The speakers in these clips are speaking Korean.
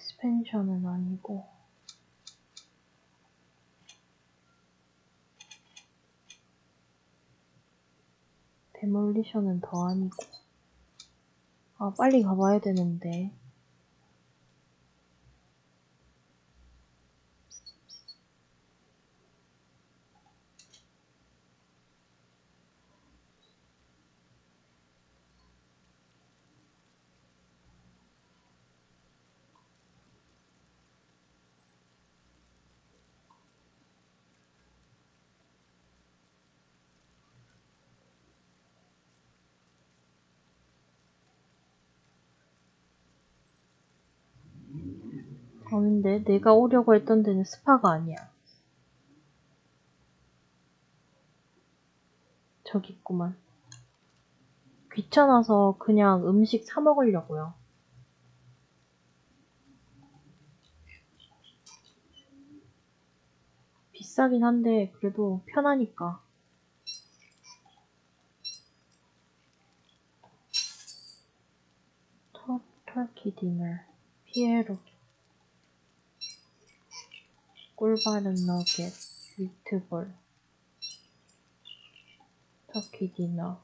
익스펜션은 아니고. 데몰리션은 더 아니고. 아 빨리 가봐야 되는데 아닌데 내가 오려고 했던 데는 스파가 아니야. 저기 있구만. 귀찮아서 그냥 음식 사 먹으려고요. 비싸긴 한데 그래도 편하니까. 터, 터키 디너 피에로 꿀바른 너겟 미트볼. 터키 디너.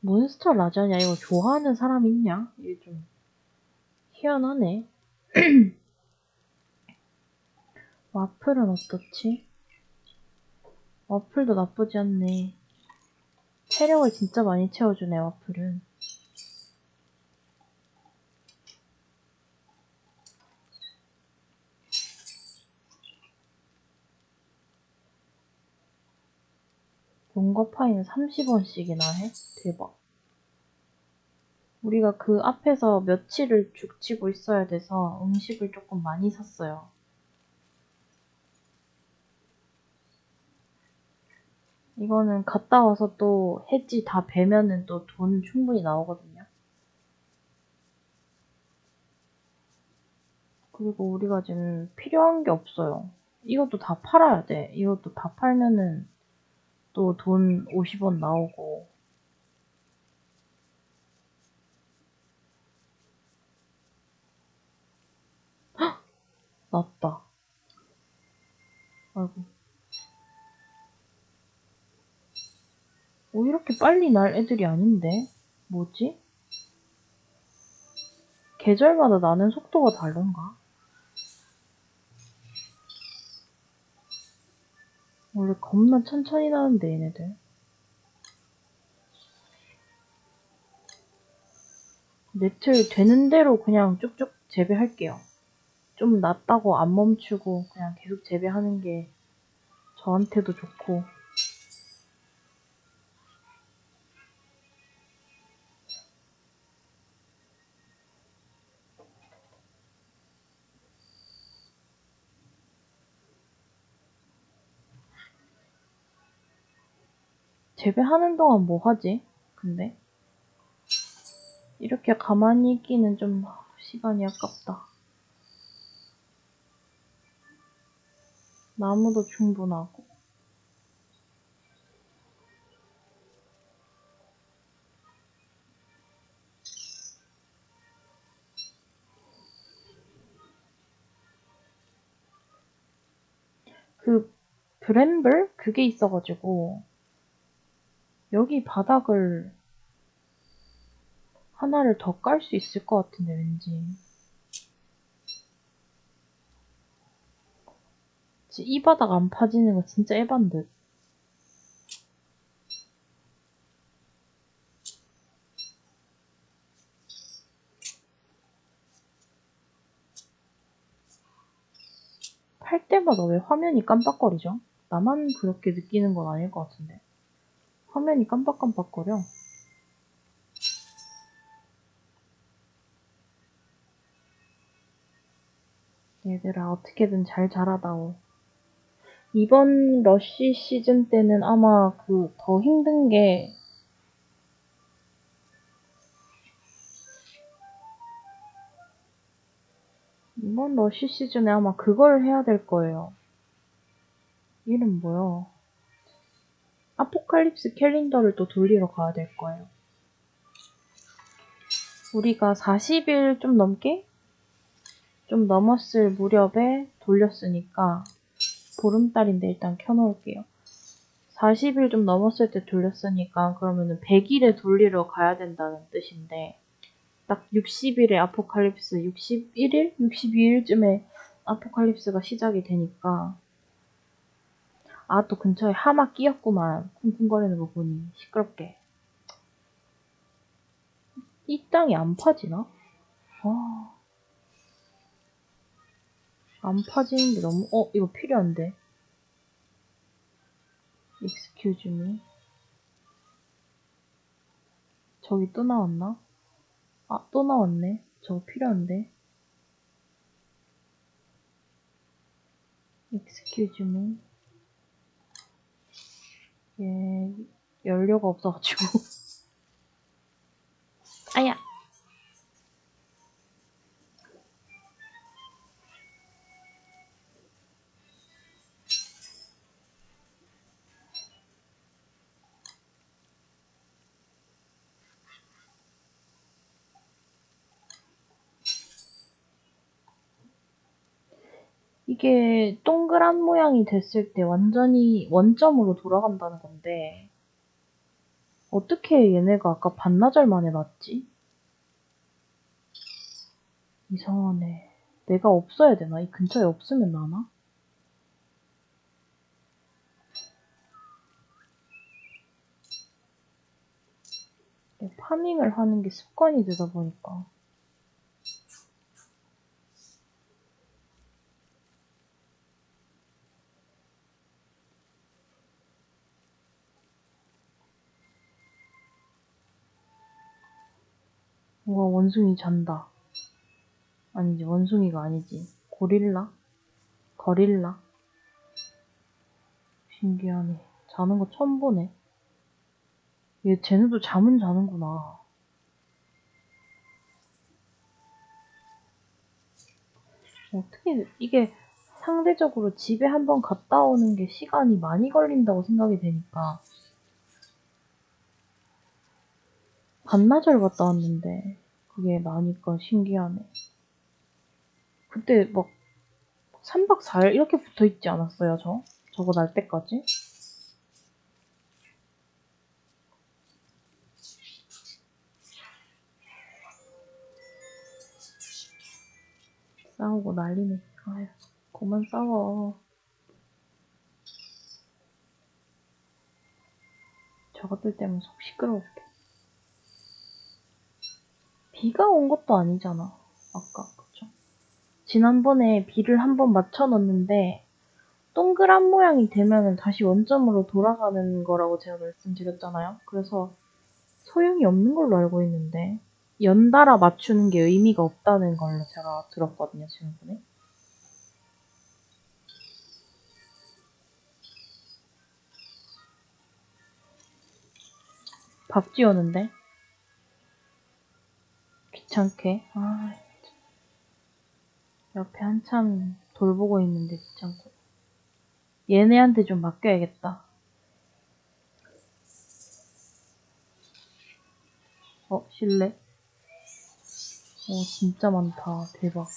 몬스터 라자냐 이거 좋아하는 사람 있냐? 이게 좀 희한하네. 와플은 어떻지? 와플도 나쁘지 않네. 체력을 진짜 많이 채워주네 와플은 용거파이는 30원씩이나 해? 대박. 우리가 그 앞에서 며칠을 죽치고 있어야 돼서 음식을 조금 많이 샀어요. 이거는 갔다 와서 또 해지 다 배면은 또 돈 충분히 나오거든요. 그리고 우리가 지금 필요한 게 없어요. 이것도 다 팔아야 돼. 이것도 다 팔면은 또 돈 50원 나오고 헉! 났다 아이고 오 이렇게 빨리 날 애들이 아닌데 뭐지? 계절마다 나는 속도가 다른가? 원래 겁나 천천히 나는데 얘네들. 네틀 되는 대로 그냥 쭉쭉 재배할게요. 좀 낫다고 안 멈추고 그냥 계속 재배하는 게 저한테도 좋고 재배하는 동안 뭐 하지? 근데 이렇게 가만히 있기는 좀 시간이 아깝다. 나무도 충분하고 그 브램블 그게 있어가지고 여기 바닥을 하나를 더 깔 수 있을 것 같은데 왠지. 이 바닥 안 파지는 거 진짜 에반 듯 팔 때마다 왜 화면이 깜빡거리죠? 나만 그렇게 느끼는 건 아닐 것 같은데 화면이 깜빡깜빡거려. 얘들아 어떻게든 잘 자라다오. 이번 러쉬 시즌 때는 아마 그 더 힘든 게 이번 러쉬 시즌에 아마 그걸 해야 될 거예요. 이름 뭐야? 아포칼립스 캘린더를 또 돌리러 가야 될 거예요. 우리가 40일 좀 넘게? 좀 넘었을 무렵에 돌렸으니까 보름달인데 일단 켜놓을게요. 40일 좀 넘었을 때 돌렸으니까 그러면은 100일에 돌리러 가야 된다는 뜻인데 딱 60일에 아포칼립스 61일? 62일쯤에 아포칼립스가 시작이 되니까 아 또 근처에 하마 끼었구만. 쿵쿵거리는 거 보니 시끄럽게. 이 땅이 안 파지나? 아, 안 파지는데 너무 어 이거 필요한데. Excuse me. 저기 또 나왔나? 아 또 나왔네. 저거 필요한데. Excuse me 예 연료가 없어가지고. 아야 이게 동그란 모양이 됐을 때 완전히 원점으로 돌아간다는 건데 어떻게 얘네가 아까 반나절 만에 났지? 이상하네. 내가 없어야 되나? 이 근처에 없으면 나나? 파밍을 하는 게 습관이 되다 보니까 우와, 원숭이 잔다. 아니지, 원숭이가 아니지. 고릴라? 거릴라? 신기하네. 자는 거 처음 보네. 얘, 쟤네도 잠은 자는구나. 어떻게, 이게 상대적으로 집에 한 번 갔다 오는 게 시간이 많이 걸린다고 생각이 되니까. 반나절 갔다 왔는데 그게 나니까 신기하네. 그때 막 3박 4일 이렇게 붙어 있지 않았어요, 저? 저거 날 때까지? 싸우고 난리네. 아휴, 그만 싸워. 저것들 때문에 속 시끄러울게. 비가 온 것도 아니잖아. 아까, 그쵸? 지난번에 비를 한번 맞춰 넣었는데, 동그란 모양이 되면은 다시 원점으로 돌아가는 거라고 제가 말씀드렸잖아요. 그래서 소용이 없는 걸로 알고 있는데, 연달아 맞추는 게 의미가 없다는 걸로 제가 들었거든요, 지난번에. 밥 지우는데? 귀찮게. 아, 옆에 한참 돌보고 있는데 귀찮고. 얘네한테 좀 맡겨야겠다. 어, 실내? 오, 진짜 많다. 대박.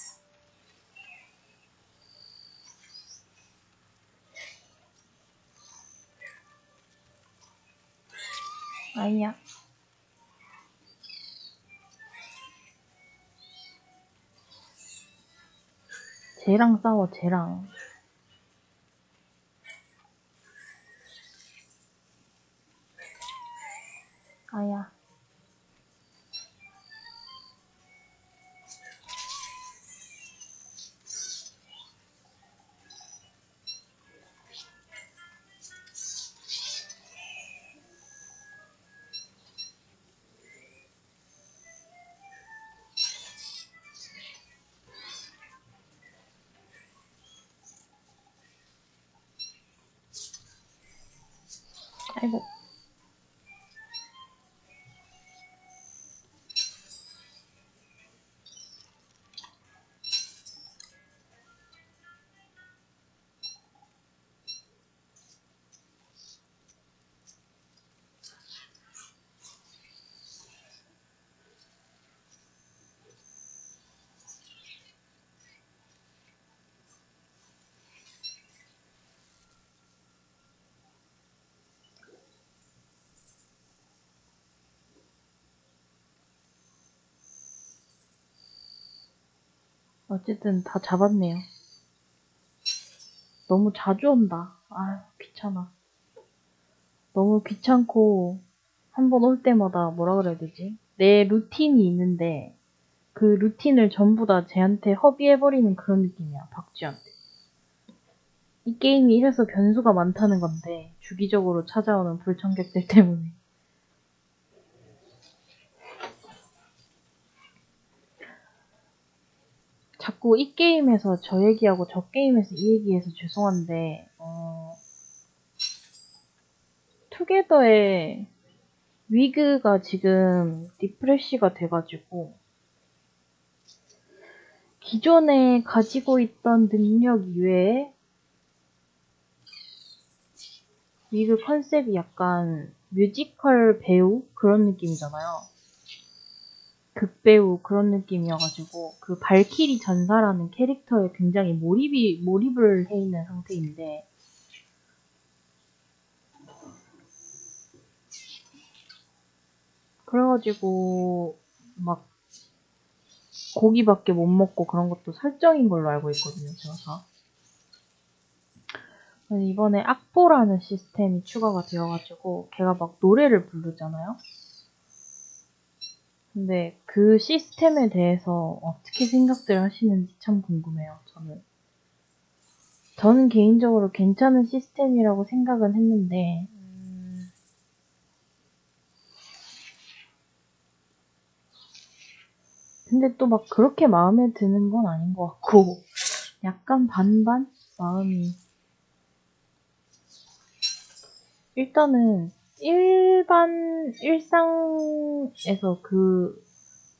아니야. 쟤랑 싸워, 쟤랑. 아이 어쨌든 다 잡았네요. 너무 자주 온다. 아 귀찮아. 너무 귀찮고 한 번 올 때마다 뭐라 그래야 되지? 내 루틴이 있는데 그 루틴을 전부 다 쟤한테 허비해버리는 그런 느낌이야. 박쥐한테. 이 게임이 이래서 변수가 많다는 건데 주기적으로 찾아오는 불청객들 때문에. 자꾸 이 게임에서 저 얘기하고 저 게임에서 이 얘기해서 죄송한데 어, 투게더의 위그가 지금 리프레쉬가 돼가지고 기존에 가지고 있던 능력 이외에 위그 컨셉이 약간 뮤지컬 배우 그런 느낌이잖아요. 극배우 그런 느낌이어가지고 그 발키리 전사라는 캐릭터에 굉장히 몰입이 몰입을 해 있는 상태인데 그래가지고 막 고기밖에 못 먹고 그런 것도 설정인 걸로 알고 있거든요, 제가 이번에 악보라는 시스템이 추가가 되어가지고 걔가 막 노래를 부르잖아요. 근데 그 시스템에 대해서 어떻게 생각들 하시는지 참 궁금해요, 저는. 저는 개인적으로 괜찮은 시스템이라고 생각은 했는데, 음, 근데 또 막 그렇게 마음에 드는 건 아닌 것 같고, 약간 반반? 마음이. 일단은, 일반, 일상에서 그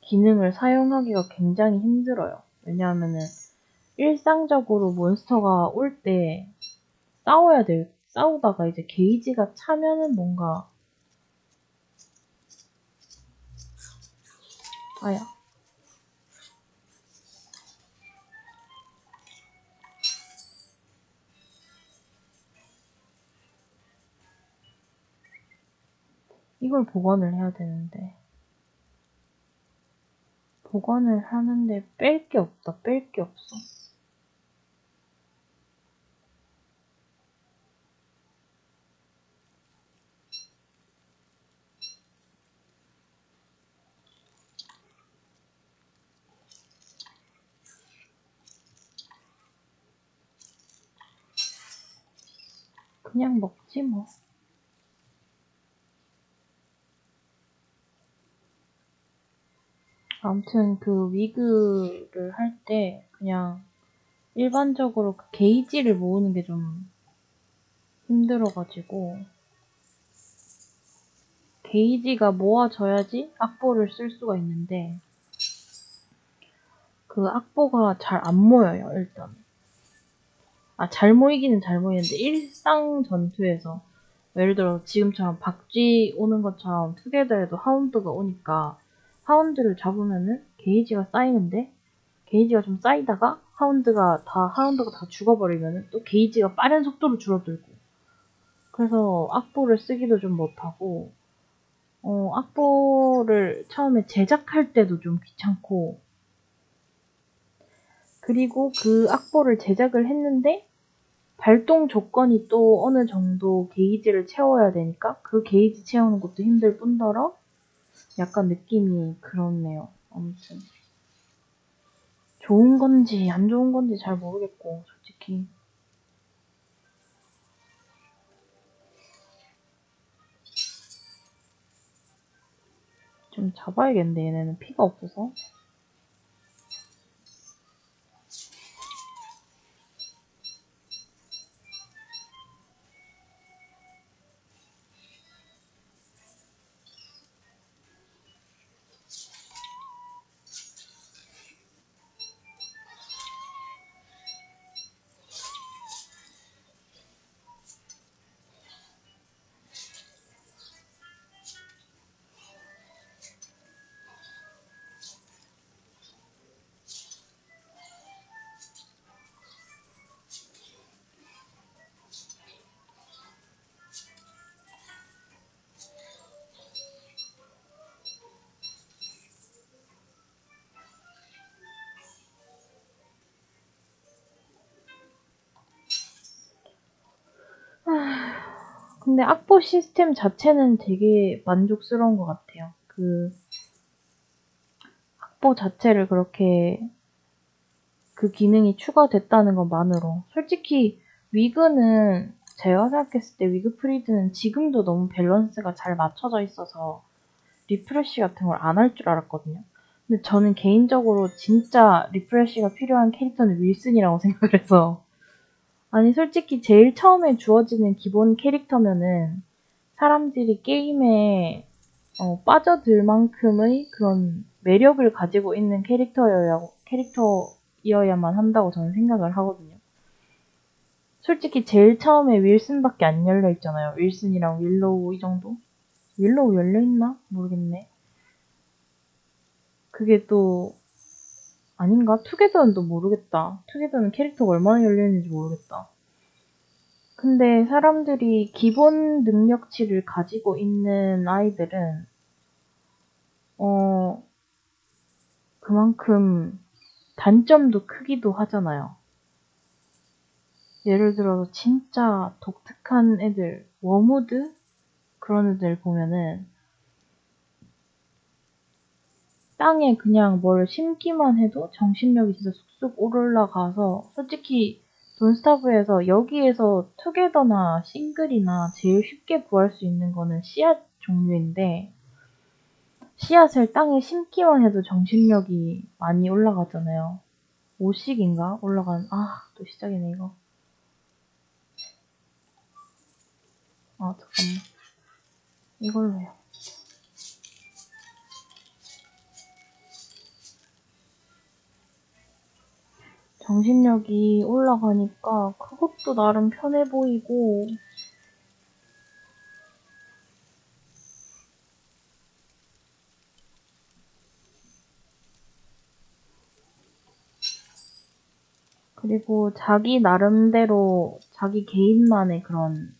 기능을 사용하기가 굉장히 힘들어요. 왜냐하면은, 일상적으로 몬스터가 올 때 싸워야 돼. 싸우다가 이제 게이지가 차면은 뭔가, 아야. 이걸 복원을 해야 되는데. 복원을 하는데 뺄 게 없다. 뺄 게 없어. 그냥 먹지 뭐. 아무튼 그 위그를 할 때 그냥 일반적으로 그 게이지를 모으는 게 좀 힘들어가지고 게이지가 모아져야지 악보를 쓸 수가 있는데 그 악보가 잘 안 모여요 일단. 아 잘 모이기는 잘 모이는데 일상 전투에서 예를 들어 지금처럼 박쥐 오는 것처럼 투게더에도 하운드가 오니까 하운드를 잡으면은 게이지가 쌓이는데 게이지가 좀 쌓이다가 하운드가 다 하운드가 다 죽어버리면은 또 게이지가 빠른 속도로 줄어들고. 그래서 악보를 쓰기도 좀 못하고 어, 악보를 처음에 제작할 때도 좀 귀찮고. 그리고 그 악보를 제작을 했는데 발동 조건이 또 어느 정도 게이지를 채워야 되니까 그 게이지 채우는 것도 힘들 뿐더러 약간 느낌이 그렇네요. 아무튼. 좋은 건지 안 좋은 건지 잘 모르겠고 솔직히. 좀 잡아야겠는데 얘네는 피가 없어서 근데 악보 시스템 자체는 되게 만족스러운 것 같아요. 그 악보 자체를 그렇게 그 기능이 추가됐다는 것만으로 솔직히 위그는 제가 생각했을 때 위그 프리드는 지금도 너무 밸런스가 잘 맞춰져 있어서 리프레쉬 같은 걸 안 할 줄 알았거든요. 근데 저는 개인적으로 진짜 리프레쉬가 필요한 캐릭터는 윌슨이라고 생각을 해서 아니 솔직히 제일 처음에 주어지는 기본 캐릭터면은 사람들이 게임에 어, 빠져들 만큼의 그런 매력을 가지고 있는 캐릭터여야 캐릭터이어야만 한다고 저는 생각을 하거든요. 솔직히 제일 처음에 윌슨밖에 안 열려 있잖아요. 윌슨이랑 윌로우 이 정도? 윌로우 열려 있나? 모르겠네. 그게 또 아닌가? 투게더는 또 모르겠다. 투게더는 캐릭터가 얼마나 열려있는지 모르겠다. 근데 사람들이 기본 능력치를 가지고 있는 아이들은, 어, 그만큼 단점도 크기도 하잖아요. 예를 들어서 진짜 독특한 애들, 워무드? 그런 애들 보면은, 땅에 그냥 뭘 심기만 해도 정신력이 진짜 쑥쑥 오르러가서 솔직히 돈스타브에서 여기에서 투게더나 싱글이나 제일 쉽게 구할 수 있는 거는 씨앗 종류인데 씨앗을 땅에 심기만 해도 정신력이 많이 올라가잖아요. 5씩인가? 올라간, 아, 또 시작이네, 이거. 아, 잠깐만. 이걸로 해요. 정신력이 올라가니까 그것도 나름 편해 보이고. 그리고 자기 나름대로 자기 개인만의 그런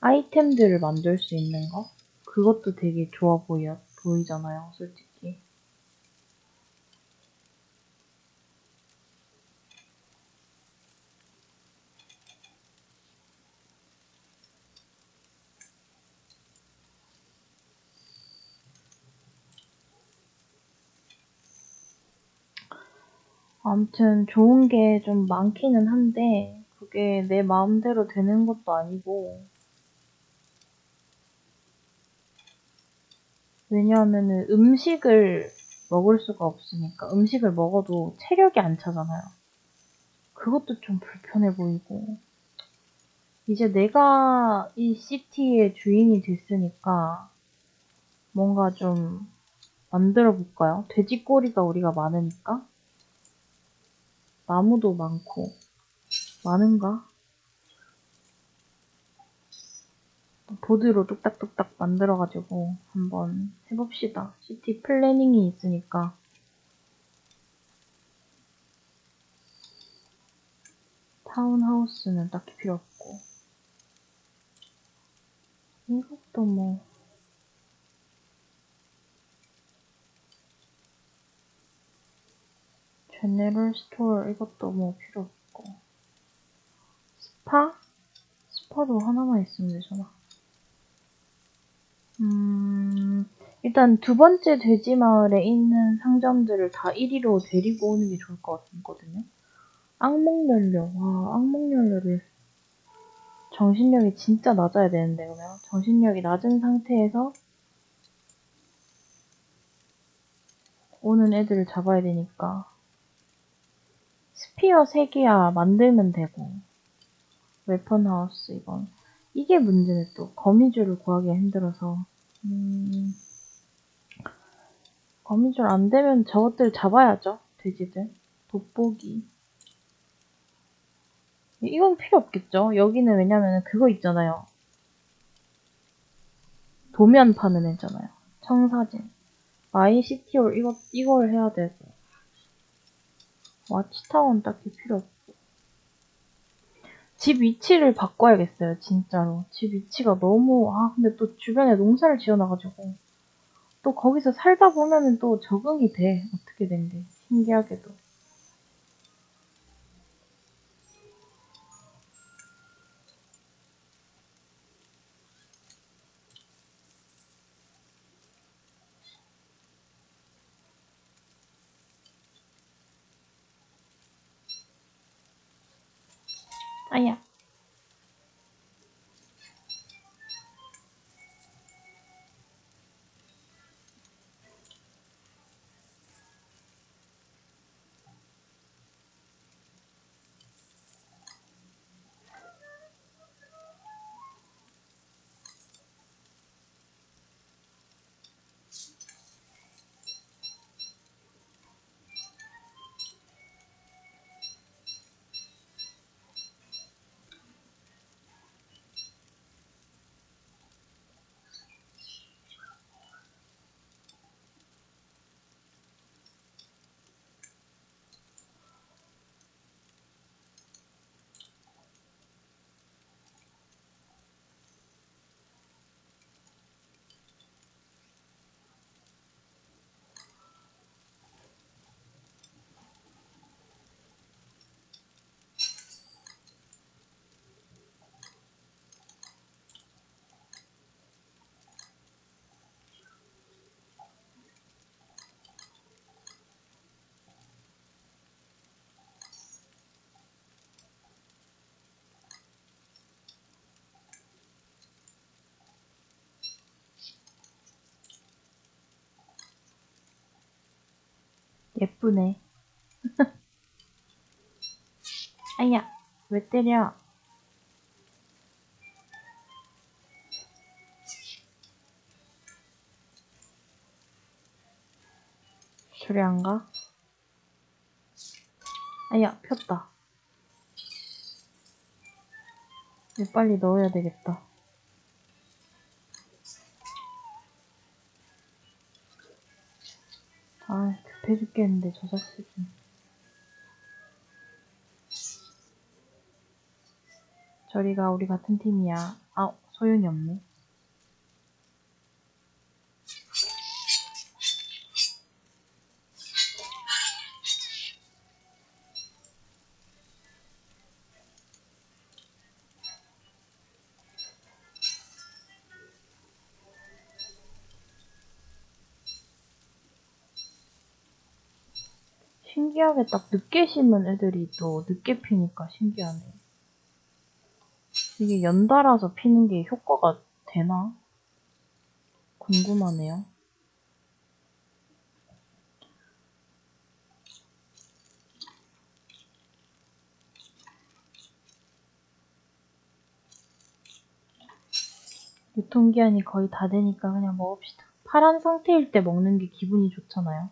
아이템들을 만들 수 있는 거? 그것도 되게 좋아 보이잖아요 솔직히 아무튼 좋은 게 좀 많기는 한데 그게 내 마음대로 되는 것도 아니고 왜냐하면은 음식을 먹을 수가 없으니까 음식을 먹어도 체력이 안 차잖아요. 그것도 좀 불편해 보이고 이제 내가 이 시티의 주인이 됐으니까 뭔가 좀 만들어 볼까요? 돼지꼬리가 우리가 많으니까 나무도 많고 많은가? 보드로 뚝딱뚝딱 만들어가지고 한번 해봅시다. 시티 플래닝이 있으니까 타운하우스는 딱히 필요 없고 이것도 뭐 제네럴 스토어 이것도 뭐 필요 없고. 스파? 스파도 하나만 있으면 되잖아. 음 일단 두 번째 돼지 마을에 있는 상점들을 다 1위로 데리고 오는 게 좋을 것 같거든요. 악몽연료 와 악몽연료를. 정신력이 진짜 낮아야 되는데 그러면? 정신력이 낮은 상태에서 오는 애들을 잡아야 되니까 스피어 3개야. 만들면 되고. 웨펀하우스 이건. 이게 문제네 또. 거미줄을 구하기가 힘들어서. 음... 거미줄 안 되면 저것들 잡아야죠 돼지들. 돋보기. 이건 필요 없겠죠? 여기는 왜냐면 그거 있잖아요. 도면 파는 애잖아요. 청사진. 마이시티올 이거, 이걸 해야 되고 와치타워는 딱히 필요 없고 집 위치를 바꿔야겠어요 진짜로. 집 위치가 너무 아 근데 또 주변에 농사를 지어놔가지고. 또 거기서 살다 보면은 또 적응이 돼 어떻게 된게 신기하게도 아야. 예쁘네. 아야, 왜 때려? 저리 안 가? 아야, 폈다. 빨리 넣어야 되겠다. 아, 급해 죽겠는데, 저 자식은. 저리가 우리 같은 팀이야. 아, 소용이 없네. 신기하게 딱 늦게 심은 애들이 또 늦게 피니까 신기하네. 이게 연달아서 피는 게 효과가 되나? 궁금하네요. 유통기한이 거의 다 되니까 그냥 먹읍시다. 파란 상태일 때 먹는 게 기분이 좋잖아요.